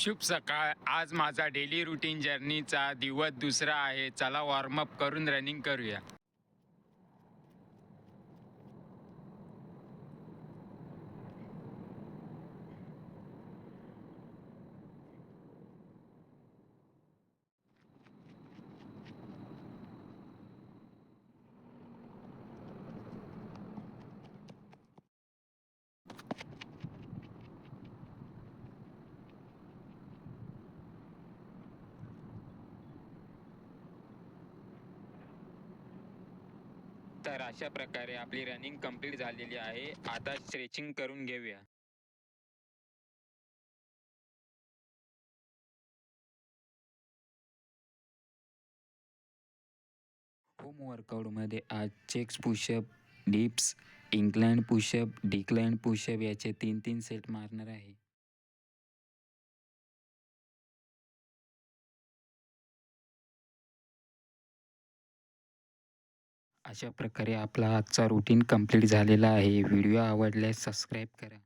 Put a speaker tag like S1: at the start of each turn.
S1: शुभ सकाळ. आज माझा डेली रुटीन जर्नीचा दिवस दुसरा आहे. चला वॉर्मअप करून रनिंग करूया. तर अशा प्रकारे आपली रनिंग कंप्लीट झालेली आहे. आता स्ट्रेचिंग करून घेऊया. होम वर्कआउटमध्ये आज checks pushup dips inclined pushup declined pushup याचे तीन तीन सेट मारणार आहे. अशा प्रकारे आपला आजचा रुटीन कंप्लीट झालेला आहे. व्हिडिओ आवडल्यास सबस्क्राईब करा.